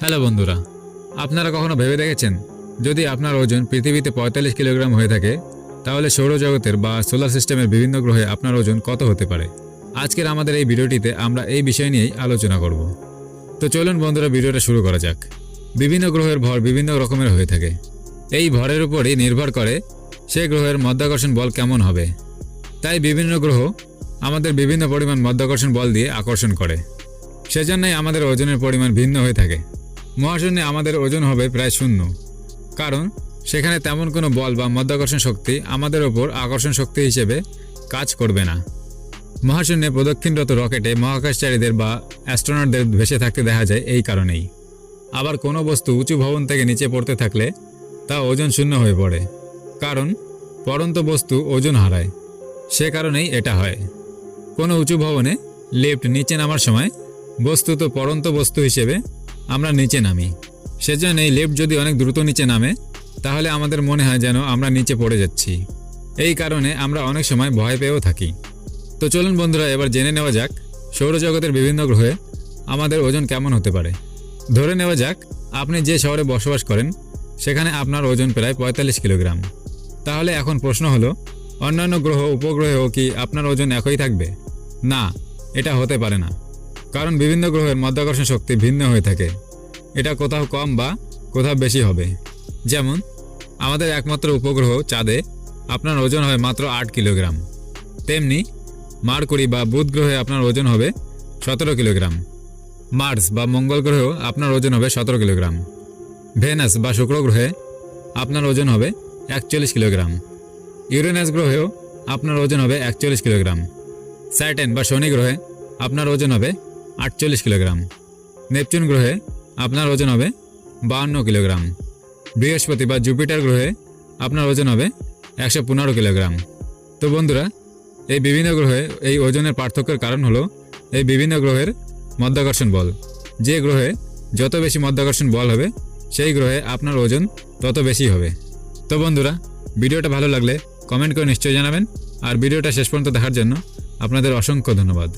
Hello বন্ধুরা, আপনারা কখনো ভেবে দেখেছেন? যদি আপনার ওজন পৃথিবীতে পঁয়তাল্লিশ কিলোগ্রাম হয়ে থাকে, তাহলে সৌরজগতের বা সোলার সিস্টেমের বিভিন্ন গ্রহে আপনার ওজন কত হতে পারে? আজকের আমাদের এই ভিডিওটিতে আমরা এই বিষয় নিয়েই আলোচনা করব। তো চলুন বন্ধুরা, ভিডিওটা শুরু করা যাক। বিভিন্ন গ্রহের ভর বিভিন্ন রকমের হয়ে থাকে। এই ভরের উপরই নির্ভর করে সে গ্রহের মধ্যাকর্ষণ বল কেমন হবে। তাই বিভিন্ন গ্রহ আমাদের বিভিন্ন পরিমাণ মধ্যাকর্ষণ বল দিয়ে আকর্ষণ করে। সেজন্যই আমাদের ওজনের পরিমাণ ভিন্ন হয়ে থাকে। মহাশূন্যে আমাদের ওজন হবে প্রায় শূন্য। কারণ, সেখানে তেমন কোনো বল বা মধ্যাকর্ষণ শক্তি আমাদের ওপর আকর্ষণ শক্তি হিসেবে কাজ করবে না। মহাশূন্যে প্রদক্ষিণরত রকেটে মহাকাশচারীদের বা অ্যাস্ট্রোনটদের ভেসে থাকতে দেখা যায় এই কারণেই। আবার কোনো বস্তু উঁচু ভবন থেকে নিচে পড়তে থাকলে তা ওজন শূন্য হয়ে পড়ে। কারণ পরন্ত বস্তু ওজন হারায়। সে কারণেই এটা হয়। কোনো উঁচু ভবনে লিফট নিচে নামার সময় বস্তুত পরন্ত বস্তু হিসেবে আমরা নিচে নামি। সেজন্য এই লিফট যদি অনেক দ্রুত নিচে নামে, তাহলে আমাদের মনে হয় যেন আমরা নিচে পড়ে যাচ্ছি। এই কারণে আমরা অনেক সময় ভয় পেয়েও থাকি। তো চলুন বন্ধুরা, এবার জেনে নেওয়া যাক সৌরজগতের বিভিন্ন গ্রহে আমাদের ওজন কেমন হতে পারে। ধরে নেওয়া যাক, আপনি যে শহরে বসবাস করেন, সেখানে আপনার ওজন প্রায় পঁয়তাল্লিশ কিলোগ্রাম। তাহলে এখন প্রশ্ন হলো, অন্যান্য গ্রহ, উপগ্রহেও কি আপনার ওজন একই থাকবে? না, এটা হতে পারে না। কারণ বিভিন্ন গ্রহের মাধ্যাকর্ষণ শক্তি ভিন্ন হয়ে থাকে। এটা কোথাও কম বা কোথাও বেশি হবে। যেমন, আমাদের একমাত্র উপগ্রহ চাঁদে আপনার ওজন হয় মাত্র আট কিলোগ্রাম। তেমনি, মার্কুরি বা বুধ গ্রহে আপনার ওজন হবে সতেরো কিলোগ্রাম। মার্স বা মঙ্গল গ্রহেও আপনার ওজন হবে সতেরো কিলোগ্রাম। ভেনাস বা শুক্র গ্রহে আপনার ওজন হবে একচল্লিশ কিলোগ্রাম। ইউরেনাস গ্রহেও আপনার ওজন হবে একচল্লিশ কিলোগ্রাম। স্যাটেন বা শনি গ্রহে আপনার ওজন হবে আটচল্লিশ কিলোগ্রাম। নেপচুন গ্রহে আপনার ওজন হবে বাহান্ন কিলোগ্রাম। বৃহস্পতি বা জুপিটার গ্রহে আপনার ওজন হবে একশো পনেরো কিলোগ্রাম। তো বন্ধুরা, এই বিভিন্ন গ্রহে এই ওজনের পার্থক্যের কারণ হলো এই বিভিন্ন গ্রহের মধ্যাকর্ষণ বল। যে গ্রহে যত বেশি মধ্যাকর্ষণ বল হবে, সেই গ্রহে আপনার ওজন তত বেশি হবে। তো বন্ধুরা, ভিডিওটা ভালো লাগলে কমেন্ট করে নিশ্চয়ই জানাবেন। আর ভিডিওটা শেষ পর্যন্ত দেখার জন্য আপনাদের অসংখ্য ধন্যবাদ।